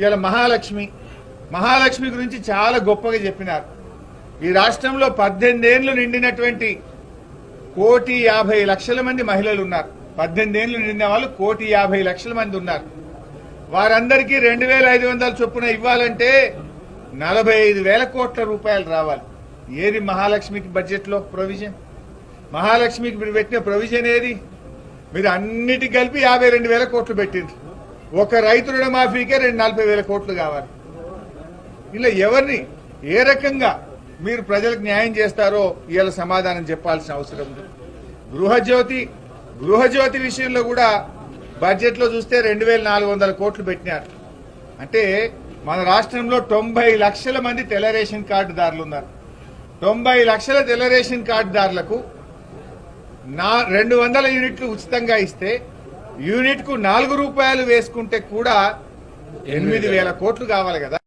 ఇవాళ మహాలక్ష్మి. మహాలక్ష్మి గురించి చాలా గొప్పగా చెప్పినారు. ఈ రాష్ట్రంలో పద్దెనిమిదేళ్ళు నిండినటువంటి కోటి యాభై లక్షల మంది మహిళలు ఉన్నారు. పద్దెనిమిదేళ్ళు నిండిన వాళ్ళు కోటి యాభై లక్షల మంది ఉన్నారు. వారందరికీ రెండు వేల ఐదు వందల చొప్పున ఇవ్వాలంటే నలభై ఐదు వేల కోట్ల రూపాయలు రావాలి. ఏది మహాలక్ష్మికి బడ్జెట్లో ప్రొవిజన్? మహాలక్ష్మికి మీరు పెట్టిన ప్రొవిజన్ ఏది? మీరు అన్నిటికి కలిపి యాభై రెండు వేల కోట్లు పెట్టిండ్రు. ఒక రైతు రుణమాఫీకే రెండు నలభై వేల కోట్లు కావాలి. ఇలా ఎవరిని ఏ రకంగా మీరు ప్రజలకు న్యాయం చేస్తారో ఇవాళ సమాధానం చెప్పాల్సిన అవసరం ఉంది. గృహజ్యోతి గృహజ్యోతి విషయంలో కూడా బడ్జెట్లో చూస్తే రెండు వేల నాలుగు వందల కోట్లు పెట్టినారు. అంటే మన రాష్ట్రంలో తొంభై లక్షల మంది తెల్ల రేషన్ కార్డుదారులు ఉన్నారు. తొంభై లక్షల తెల్ల రేషన్ కార్డుదారులకు నా రెండు వందల యూనిట్లు ఉచితంగా ఇస్తే యూనిట్కు నాలుగు రూపాయలు వేసుకుంటే కూడా ఎనిమిది వేల కోట్లు కావాలి కదా.